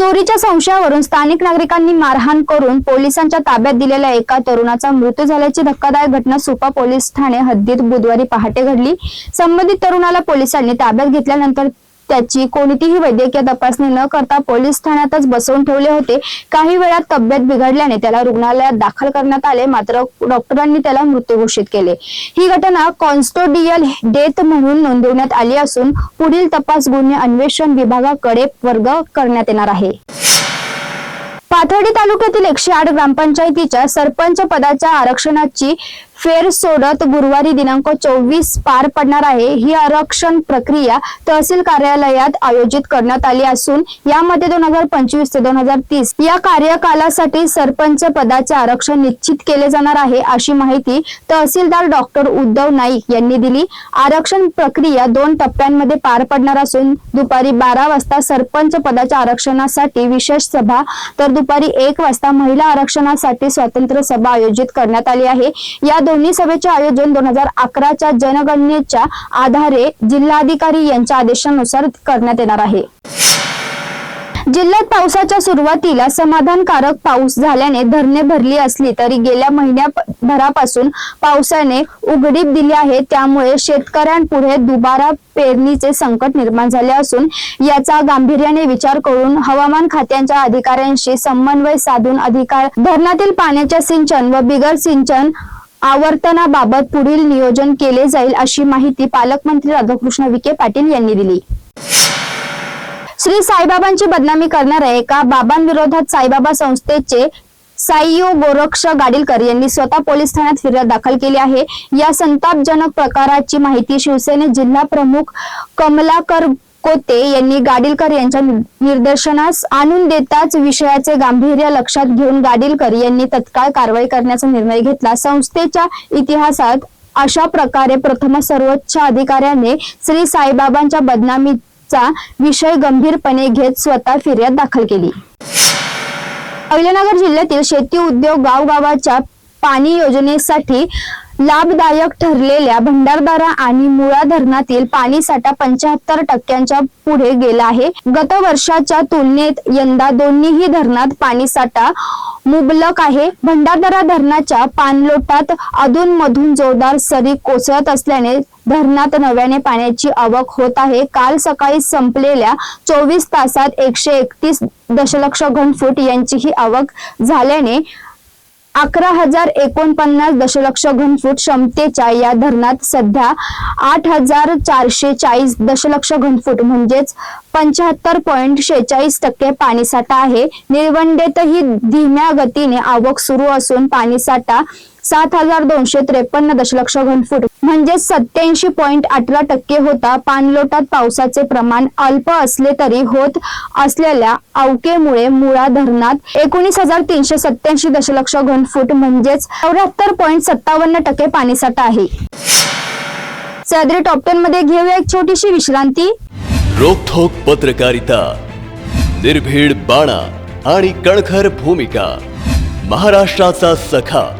चोरीच्या संशयावरून स्थानिक नागरिकांनी मारहाण करून पोलिसांच्या ताब्यात दिलेल्या एका तरुणाचा मृत्यू झाल्याची धक्कादायक घटना सुपा पोलीस ठाणे हद्दीत बुधवारी पहाटे घडली. संबंधित तरुणाला पोलिसांनी ताब्यात घेतल्यानंतर त्याची कोणतीही वैद्यकीय तपासणी न करता पोलीस ठाण्यातच बसवून ठेवले होते. काही वेळात तब्येत बिघडल्याने त्याला रुग्णालयात दाखल करण्यात आले. मात्र डॉक्टरांनी त्याला मृत्यू घोषित केले. ही घटना कॉन्स्टोडियल डेथ म्हणून नोंदवण्यात आली असून पुढील तपास गुन्हे अन्वेषण विभागाकडे वर्ग करण्यात येणार आहे. पाथर्डी तालुक्यातील एकशे आठ ग्रामपंचायतीच्या सरपंच पदाच्या आरक्षणाची फेर सोडत गुरुवारी दिनांक चोवीस पार पडणार आहे. ही आरक्षण प्रक्रिया तहसील कार्यालयात आयोजित करण्यात आली असून यामध्ये दोन हजार पंचवीस ते दोन हजार तीस या कार्यकालासाठी सरपंच पदाचे आरक्षण निश्चित केले जाणार आहे अशी माहिती तहसीलदार डॉक्टर उद्धव नाईक यांनी दिली. आरक्षण प्रक्रिया दोन टप्प्यांमध्ये पार पडणार असून दुपारी बारा वाजता सरपंच पदाच्या आरक्षणासाठी विशेष सभा तर दुपारी एक वाजता महिला आरक्षणासाठी स्वतंत्र सभा आयोजित करण्यात आली आहे. या दोन्ही सभेचे आयोजन दोन हजार अकराच्या जनगणनेच्या आधारे जिल्हाधिकारी यांच्या आदेशानुसार करण्यात येणार आहे. जिल्ह्यात पावसाच्या सुरुवातीला समाधानकारक पाऊस झाल्याने धरणे भरली असली तरी गेल्या महिन्याभरापासून पावसाने उघडीप दिली आहे. त्यामुळे शेतकऱ्यांपुढे दुबारा पेरणीचे संकट निर्माण झाले असून याचा गांभीर्याने विचार करून हवामान खात्यांच्या अधिकाऱ्यांशी समन्वय साधून अधिकार धरणातील पाण्याच्या सिंचन व बिगर सिंचन आवर्तनाबाबत पुढील नियोजन केले जाईल अशी माहिती पालकमंत्री राधाकृष्ण विखे पाटील यांनी दिली. श्री साईबाबांची बदनामी करणाऱ्या एका बाबांविरोधात साईबाबा संस्थेचे साईयो गोरक्ष गाडीलकर यांनी स्वतः पोलीस ठाण्यात फिर्याद दाखल केली आहे. या संतापजनक प्रकाराची माहिती शिवसेने जिल्हा प्रमुख कमलाकर कोते यांनी गाडीलकर यांच्या निर्देशनास आणून देताच विषयाचे गांभीर्य लक्षात घेऊन गाडीलकर यांनी तत्काळ कारवाई करण्याचा निर्णय घेतला. संस्थेच्या इतिहासात अशा प्रकारे प्रथम सर्वोच्च अधिकाऱ्याने श्री साईबाबांच्या बदनामीचा विषय गंभीरपणे घेत स्वतः फिर्याद दाखल केली. अहिल्यानगर जिल्ह्यातील शेती उद्योग गावगावाच्या पाणी योजनेसाठी लाभदायक ठरलेल्या भंडारदारा आणि मुळा धरणातील पाणी साठा पंच्याहत्तर टक्क्यांच्या पुढे गेला आहे. गत वर्षाच्या तुलनेत यंदा दोन्हीही धरणात पाणी साठा मुबलक आहे. भंडारदरा धरणाच्या पाणलोटात अधून मधून जोरदार सरी कोसळत असल्याने धरणात नव्याने पाण्याची आवक होत आहे. काल सकाळी संपलेल्या चोवीस तासात एकशे एकतीस दशलक्ष घनफूट यांचीही आवक झाल्याने अकरा हजार एकोणपन्नास दशलक्ष घनफूट क्षमतेच्या या धरणात सध्या आठ हजार चारशे चाळीस दशलक्ष घनफूट म्हणजेच पंच्याहत्तर पॉईंट शेहेचाळीस टक्के पाणीसाठा आहे. निळवंडेतही धीम्या गतीने आवक सुरू असून पाणीसाठा सात हजार दोनशे त्रेपन्न दशलक्ष घनफूट म्हणजे सत्याऐंशी पॉइंट अठरा टक्के होता. पाणलोटात पावसाचे प्रमाण अल्प असले तरी होत असलेल्या अवकेमुळे मुळा धरणात एकोणीस हजार तीनशे सत्याऐंशी दशलक्ष घनफूट म्हणजेच चौऱ्याहत्तर पॉइंट सत्तावन्न टक्के पाणीसाठा आहे. सदरी टॉप टेन मध्ये घेऊया एक छोटीशी विश्रांती. रोखोक पत्रकारिता निर्भीड बाणा आणि कणखर भूमिका महाराष्ट्राचा सखा.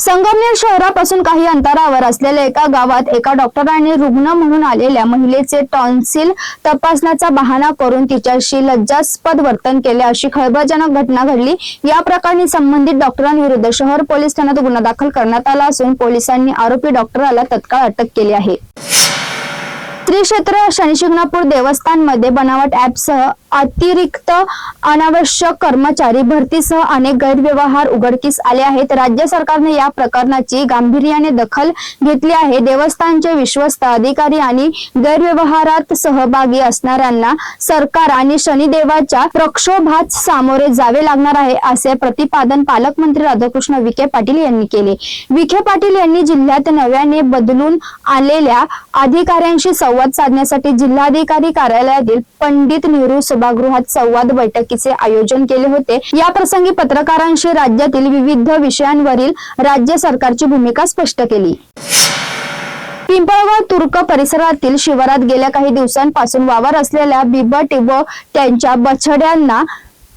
संगमनेर शहरापासून काही अंतरावर असलेल्या एका गावात एका डॉक्टरांनी रुग्ण म्हणून आलेल्या महिलेचे टॉन्सिल तपासण्याचा बहाणा करून तिच्याशी लज्जास्पद वर्तन केले अशी खळबळजनक घटना घडली. या प्रकरणी संबंधित डॉक्टरांविरुद्ध शहर पोलीस ठाण्यात गुन्हा दाखल करण्यात आला असून पोलिसांनी आरोपी डॉक्टराला तत्काळ अटक केली आहे. श्री क्षेत्र शनिशिंगणापूर देवस्थानमध्ये बनावट ऍपसह अतिरिक्त अनावश्यक कर्मचारी भरतीसह अनेक गैरव्यवहार उघडकीस आले आहेत. राज्य सरकारने या प्रकरणाची गांभीर्याने दखल घेतली आहे. देवस्थानचे विश्वस्त अधिकारी आणि गैरव्यवहारात सहभागी असणाऱ्यांना सरकार आणि शनिदेवाच्या प्रक्षोभात सामोरे जावे लागणार आहे असे प्रतिपादन पालकमंत्री राधाकृष्ण विखे पाटील यांनी केले. विखे पाटील यांनी जिल्ह्यात नव्याने बदलून आलेल्या अधिकाऱ्यांशी संवाद संवाद साधण्यासाठी जिल्हाधिकारी कार्यालयातील पंडित नेहरू सभागृहात संवाद बैठकीचे आयोजन केले होते. या प्रसंगी पत्रकारांशी राज्यातील विविध विषयांवरील राज्य सरकारची भूमिका स्पष्ट केली. पिंपळगाव तुर्क परिसरातील शिवारात गेल्या काही दिवसांपासून वावर असलेल्या बिबट व त्यांच्या बछड्यांना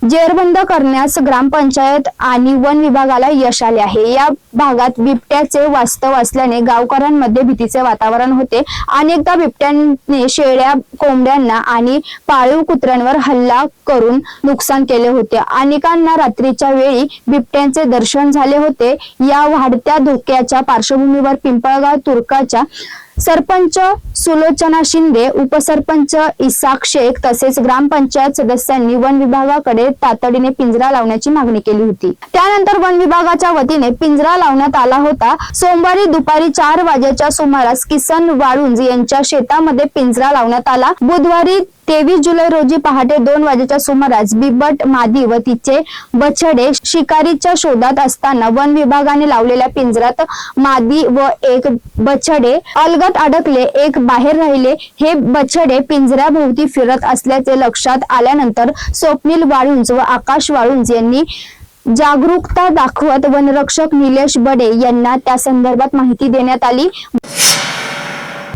जेरबंद करण्यास ग्रामपंचायत आणि वन विभागाला यश आले आहे. या भागात बिबट्याचे वास्तव असल्याने गावकऱ्यांमध्ये भीतीचे वातावरण होते. अनेकदा बिबट्याने शेळ्या कोंबड्यांना आणि पाळीव कुत्र्यांवर हल्ला करून नुकसान केले होते. अनेकांना रात्रीच्या वेळी बिबट्यांचे दर्शन झाले होते. या वाढत्या धोक्याच्या पार्श्वभूमीवर पिंपळगाव तुर्काच्या सरपंच सुलोचना शिंदे उपसरपंच इसाक शेख तसेच ग्रामपंचायत सदस्यांनी वन विभागाकडे तातडीने पिंजरा लावण्याची मागणी केली होती. त्यानंतर वन विभागाच्या वतीने पिंजरा लावण्यात आला होता. सोमवारी दुपारी चार वाजेच्या सुमारास किसन वाळुंज यांच्या शेतामध्ये पिंजरा लावण्यात आला. बुधवारी तेवीस जुलै रोजी पहाटे दोन वाजेच्या सुमारास बिबट मादी व तिचे बछडे शिकारीच्या शोधात असताना वन विभागाने लावलेल्या पिंजऱ्यात मादी व एक बछडे अलगत अडकले एक बाहेर राहिले. हे बछडे पिंजऱ्याभोवती फिरत असल्याचे लक्षात आल्यानंतर स्वप्नील वाळुंज व आकाश वाळुंज यांनी जागरूकता दाखवत वनरक्षक निलेश बडे यांना त्या संदर्भात माहिती देण्यात आली.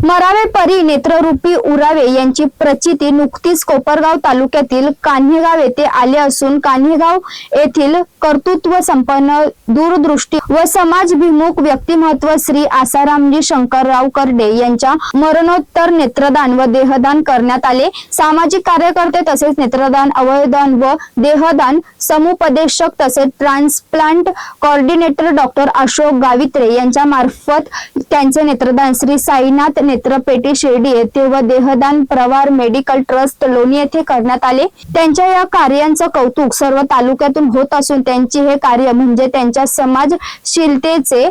मरावे परी नेत्ररूपी उरावे यांची प्रचिती नुकतीच कोपरगाव तालुक्यातील कान्हेगाव येथे आले असून कान्हेगाव येथील कर्तृत्व संपन्न दूरदृष्टी व समाजभिमुख व्यक्तिमत्व श्री आसारामजी शंकरराव कर्डे यांच्या मरणोत्तर नेत्रदान व देहदान करण्यात आले. सामाजिक कार्यकर्ते तसेच नेत्रदान अवयदान व देहदान समुपदेशक तसेच transplant coordinator doctor Ashok Gavitre यांच्या मार्फत त्यांचे नेत्रदान श्री साईनाथ नेत्रपेटी शिर्डी येथे व देहदान प्रवार मेडिकल ट्रस्ट लोणी येथे करण्यात आले. त्यांच्या या कार्यांचं कौतुक सर्व तालुक्यातून होत असून त्यांचे हे कार्य म्हणजे त्यांच्या समाजशीलतेचे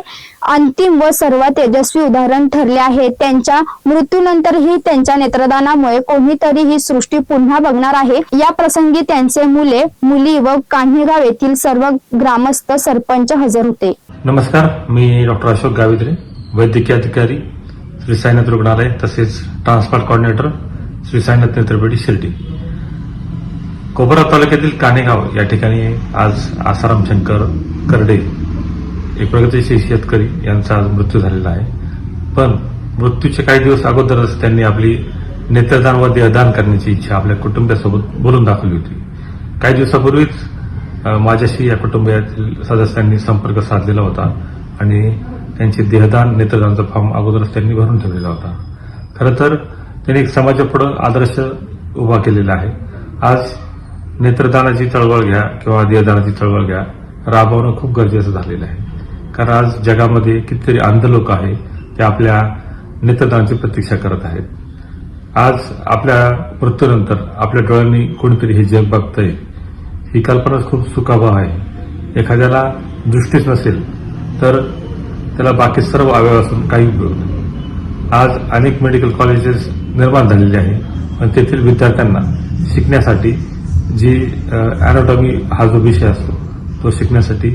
अंतिम व सर्वात तेजस्वी उदाहरण ठरले आहे. त्यांच्या मृत्यूनंतरही त्यांच्या नेत्रदानामुळे कोणीतरी ही सृष्टी पुन्हा बघणार आहे. या प्रसंगी त्यांचे मुले मुली व कान्हेगाव येथील सर्व ग्रामस्थ सरपंच हजर होते. नमस्कार मी डॉक्टर अशोक गावित्रे वैद्यकीय अधिकारी श्री साईनाथ रुग्णालय तसेच ट्रान्सप्लांट कॉर्डिनेटर श्री साईनाथ नेत्रपेटी शिर्डी. कोपरा तालुक्यातील कानेगाव या ठिकाणी आज आसाराम शंकर करडे एक प्रगतीशील शेतकरी यांचा आज मृत्यू झालेला आहे. पण मृत्यूचे काही दिवस अगोदरच त्यांनी आपली नेत्रदान व देहदान करण्याची इच्छा आपल्या कुटुंबियासोबत बोलून दाखवली होती. काही दिवसापूर्वीच माझ्याशी या कुटुंबियातील सदस्यांनी संपर्क साधलेला होता आणि त्यांचे देहदान नेत्रदानचा फॉर्म अगोदरच त्यांनी भरून ठेवलेला होता. खरं तर त्यांनी एक समाजापुढं आदर्श उभा केलेला आहे. आज नेत्रदानाची चळवळ घ्या किंवा देहदानाची चळवळ घ्या राबवणं खूप गरजेचं झालेलं आहे. कारण आज जगामध्ये कितीतरी अंध लोक आहे ते आपल्या नेत्रदानाची प्रतीक्षा करत आहेत. आज आपल्या मृत्यूनंतर आपल्या डोळ्यांनी कोणीतरी हे जग बघतंय ही कल्पना खूप सुखाभाव आहे. एखाद्याला दृष्टीच नसेल तर त्याला बाकी सर्व अवयव असून काही उपयोग नाही. आज अनेक मेडिकल कॉलेजेस निर्माण झालेले आहे. पण तेथील विद्यार्थ्यांना शिकण्यासाठी जी अॅनाटॉमी हा जो विषय असतो तो शिकण्यासाठी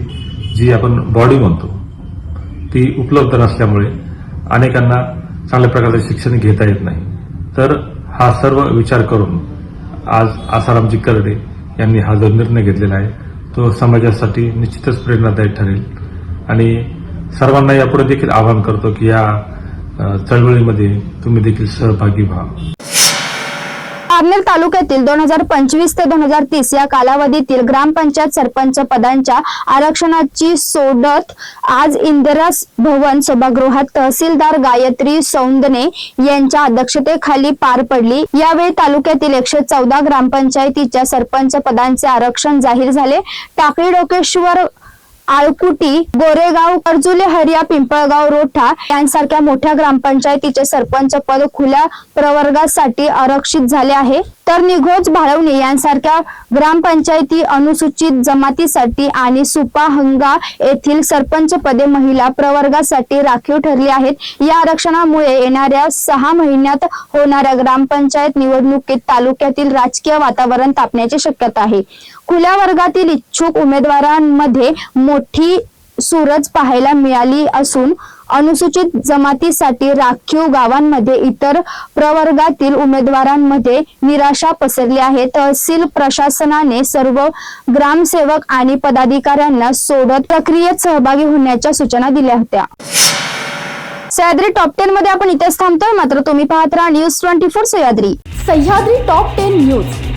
जी आपण बॉडी म्हणतो ती उपलब्ध नसल्यामुळे अनेकांना चांगल्या प्रकारचे शिक्षण घेता येत नाही. तर हा सर्व विचार करून आज आसारामजी करडे यांनी हा जो निर्णय घेतलेला आहे तो समाजासाठी निश्चितच प्रेरणादायी ठरेल. आणि सर्वांना यापुढे देखील आवाहन करतो की या चळवळीमध्ये तुम्ही देखील सहभागी व्हा. पारनेर तालुक्यातील दोन हजार पंचवीस ते दोन हजार तीस या कालावधीतील ग्रामपंचायत सरपंच पदांच्या आरक्षणाची सोडत आज इंदिरा भवन सभागृहात तहसीलदार गायत्री सौंदने यांच्या अध्यक्षतेखाली पार पडली. यावेळी तालुक्यातील एकशे चौदा ग्रामपंचायतीच्या सरपंच पदांचे आरक्षण जाहीर झाले. टाकळी डोकेश्वर आळकुटी गोरेगाव कर्जुले हरिया पिंपळगाव रोठा यांसारख्या मोठ्या ग्रामपंचायतीचे सरपंच पद खुल्या प्रवर्गासाठी आरक्षित झाले आहे. तर निघोज भाळवणे यांसारख्या ग्रामपंचायती अनुसूचित जमातीसाठी आणि सुपाहंगा येथील सरपंच पदे महिला प्रवर्गासाठी राखीव ठरली आहेत. या आरक्षणामुळे येणाऱ्या सहा महिन्यात होणाऱ्या ग्रामपंचायत निवडणुकीत तालुक्यातील राजकीय वातावरण तापण्याची शक्यता आहे. खुल्या वर्गातील इच्छुक उमेदवारांमध्ये मोठी सूरज पाहायला मिळाली असून अनुसूचित जमातीसाठी राखीव गावांमध्ये इतर प्रवर्गातील उमेदवारांमध्ये निराशा पसरली आहे. तहसील प्रशासनाने सर्व ग्रामसेवक आणि पदाधिकाऱ्यांना सोडत प्रक्रियेत सहभागी होण्याच्या सूचना दिल्या होत्या. सह्याद्री टॉप टेन मध्ये आपण इथेच थांबतोय. मात्र तुम्ही पाहत राहा news twenty four Sahyadri. Sahyadri top ten news.